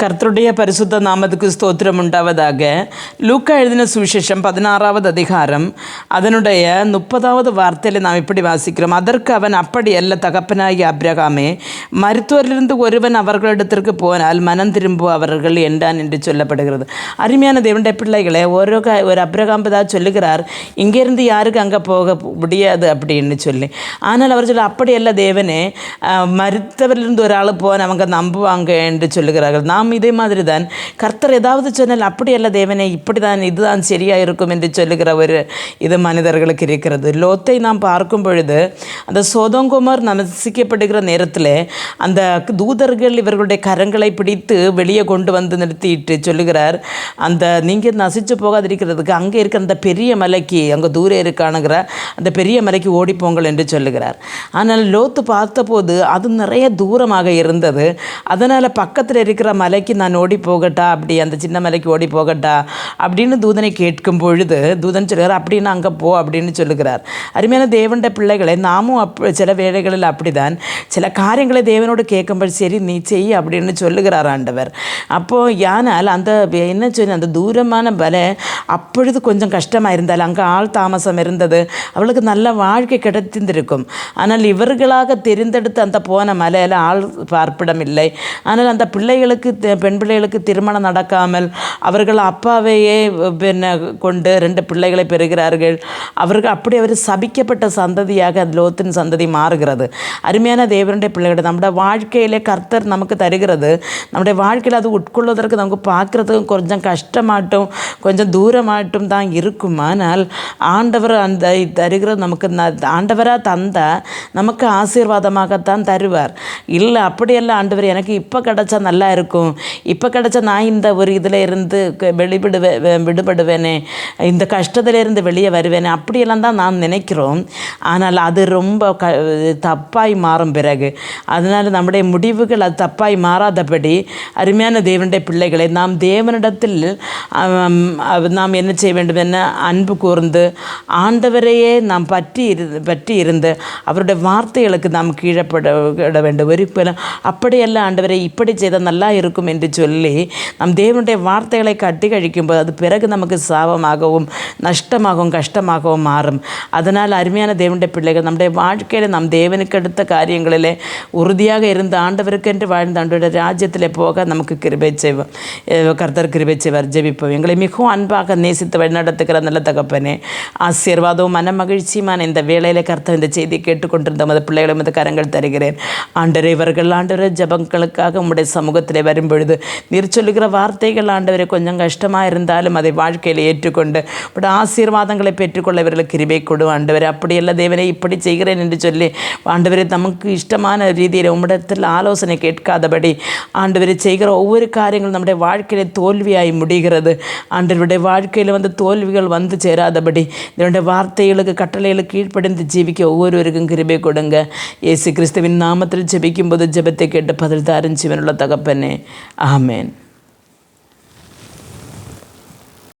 கர்த்தருடைய பரிசுத்த நாமத்துக்கு ஸ்தோத்திரம் உண்டாவதாக. லூக்கா எழுதின சுவிசேஷம் பதினாறாவது அதிகாரம். அதனுடைய முப்பதாவது வார்த்தையில் நாம் இப்படி வாசிக்கிறோம். அதற்கு அவன் அப்படி அல்ல தகப்பனாகி அப்ரகாமே மருத்துவரிலிருந்து ஒருவன் அவர்களிடத்திற்கு போனால் மனம் திரும்புவார்கள் என்றான் என்று சொல்லப்படுகிறது. அருமையான தேவனுடைய பிள்ளைகளை ஒரு க ஒரு அப்ரகாம் பதா சொல்லுகிறார் இங்கேருந்து யாருக்கு அங்கே போக முடியாது? அப்படின்னு சொல்லி. ஆனால் அவர் சொல்ல அப்படி அல்ல தேவனே மருத்துவரிலிருந்து ஒரு ஆள் போன அவங்க நம்புவாங்க என்று சொல்லுகிறார்கள். நாம் இதே மாதிரி தான் கர்த்தர் ஏதாவது சொன்னால் அப்படி அல்ல தேவனே இப்படி தான் இதுதான் சரியாக இருக்கும் என்று சொல்லுகிற ஒரு இது மனிதர்களுக்கு இருக்கிறது. லோத்தை நாம் பார்க்கும் பொழுது அந்த சோதங்குமார் நமசிக்கப்படுகிற நேரத்தில் அந்த தூதர்கள் இவர்களுடைய கரங்களை பிடித்து வெளியே கொண்டு வந்து நிறுத்திட்டு சொல்லுகிறார் அந்த நீங்கள் நசிச்சு போகாதிருக்கிறதுக்கு அங்கே இருக்கிற அந்த பெரிய மலைக்கு அங்கே தூரே இருக்கானுங்கிற அந்த பெரிய மலைக்கு ஓடிப்போங்கள் என்று சொல்லுகிறார். ஆனால் லோத்து பார்த்தபோது அது நிறைய தூரமாக இருந்தது. அதனால் பக்கத்தில் இருக்கிற மலைக்கு நான் ஓடி போகட்டா? அப்படி அந்த சின்ன மலைக்கு ஓடி போகட்டா? அப்படின்னு தூதனை கேட்கும் பொழுது தூதன் சொல்கிறார் அப்படின்னு அங்கே போ அப்படின்னு சொல்லுகிறார். அருமையான தேவண்ட பிள்ளைகளை நாமும் அப் சில வேளைகளில் அப்படிதான். சில காரியங்களை தேவனோடு கேட்கும்போது சரி நீ செய் அப்படின்னு சொல்லுகிறார் ஆண்டவர். அப்போது யானால் அந்த என்ன சொல்லி அந்த தூரமான பல அப்பொழுது கொஞ்சம் கஷ்டமாக இருந்தால் அங்கே ஆள் தாமசம் இருந்தது. அவளுக்கு நல்ல வாழ்க்கை கிடைத்திருந்திருக்கும். ஆனால் இவர்களாக தெரிந்தெடுத்து அந்த போன மலையில் ஆள் பார்ப்பிடம் இல்லை ஆனால் அந்த பிள்ளைகளுக்கு தி- பெண் பிள்ளைகளுக்கு திருமணம் நடக்காமல் அவர்கள் அப்பாவையே பின்ன கொண்டு ரெண்டு பிள்ளைகளை பெறுகிறார்கள். அவர்கள் அப்படி அவர் சபிக்கப்பட்ட சந்ததியாக அந்த லோத்தின் சந்ததி மாறுகிறது. அருமையான தேவனுடைய பிள்ளைகள் நம்முடைய வாழ்க்கையிலே கர்த்தர் நமக்கு தருகிறது. நம்முடைய வாழ்க்கையில் அது உட்கொள்வதற்கு நமக்கு பார்க்குறதுக்கும் கொஞ்சம் கஷ்டமாட்டும் கொஞ்சம் தூரமாட்டும் தான் இருக்கும். ஆனால் ஆண்டவர் அந்த தருகிறது நமக்கு ஆண்டவராக தந்தா நமக்கு ஆசீர்வாதமாகத்தான் தருவார். இல்லை அப்படியெல்லாம் ஆண்டவர் எனக்கு இப்போ கிடச்சா நல்லா இருக்கும். இப்போ கிடச்ச நான் இந்த ஒரு இதில் இருந்து வெளிப்படுவேன் விடுபடுவேனே இந்த கஷ்டத்திலிருந்து வெளியே வருவேனே அப்படியெல்லாம் தான் நாம் நினைக்கிறோம். ஆனால் அது ரொம்ப க தப்பாய் மாறும் பிறகு. அதனால் நம்முடைய முடிவுகள் அது தப்பாய் மாறாதபடி அருமையான தேவனுடைய பிள்ளைகளை நாம் தேவனிடத்தில் நாம் என்ன செய்ய வேண்டும் என்ன அன்பு கூர்ந்து ஆண்டவரையே நாம் பற்றி இரு பற்றி இருந்து அவருடைய வார்த்தைகளுக்கு நாம் கீழப்பட வேண்டும். ஒரு அப்படியெல்லாம் ஆண்டவரை இப்படி செய்தால் நல்லா இருக்கும் என்று சொல்லி நம் தேவனுடைய வார்த்தைகளை கட்டி கழிக்கும்போது அது பிறகு நமக்கு சாபமாகவும் நஷ்டமாகவும் கஷ்டமாகவும் மாறும். அதனால் அருமையான தேவனுடைய பிள்ளைகள் நம்முடைய வாழ்க்கையில் நம் தேவனுக்கு எடுத்த காரியங்களிலே உறுதியாக இருந்து ஆண்டவருக்கென்று வாழ்ந்த ஆண்டோட ராஜ்யத்தில் போக நமக்கு கிருபை செய்வோம் கர்த்தர் கிருபை செய்வார். ஜெபிப்போம். எங்களை மிகவும் அன்பாக நேசித்து வழிநடத்துகிற நல்ல தகப்பனே ஆசீர்வாதവും மனமகிழ்ச்சியுமான இந்த வேளையிலே கர்த்தர் இந்த செய்தியை கேட்டுக்கொண்டிருந்த மத பிள்ளைகளை மத கரங்கள் தருகிறேன். ஆண்டரை இவர்கள் ஆண்டவரை ஜபங்களுக்காக உங்களுடைய சமூகத்திலே வரும்பொழுது பொழுது. நீர் சொல்லுகிற வார்த்தைகள் ஆண்டவரை கொஞ்சம் கஷ்டமாக இருந்தாலும் அதை வாழ்க்கையில் ஏற்றுக்கொண்டு உடைய ஆசீர்வாதங்களை பெற்றுக்கொள்ள இவர்களுக்கு கிருபை கொடு ஆண்டவர். அப்படியல்ல தேவனை இப்படி செய்கிறேன் என்று சொல்லி ஆண்டவரை நமக்கு இஷ்டமான ரீதியில் உம்மிடத்தில் ஆலோசனை கேட்காதபடி ஆண்டவரை செய்கிற ஒவ்வொரு காரியங்களும் நம்முடைய வாழ்க்கையில் தோல்வியாய் முடிகிறது. ஆண்டவருடைய வாழ்க்கையில் வந்து தோல்விகள் வந்து சேராதபடி இதனுடைய வார்த்தைகளுக்கு கட்டளைகளுக்கு கீழ்ப்படிந்து ஜீவிக்க ஒவ்வொருவருக்கும் கிருபை கொடுங்க. இயேசு கிறிஸ்துவின் நாமத்தில் ஜெபிக்கும்போது ஜெபத்தை கேட்டு பதில் தாரும் ஜீவனுள்ள தகப்பனே. Amén.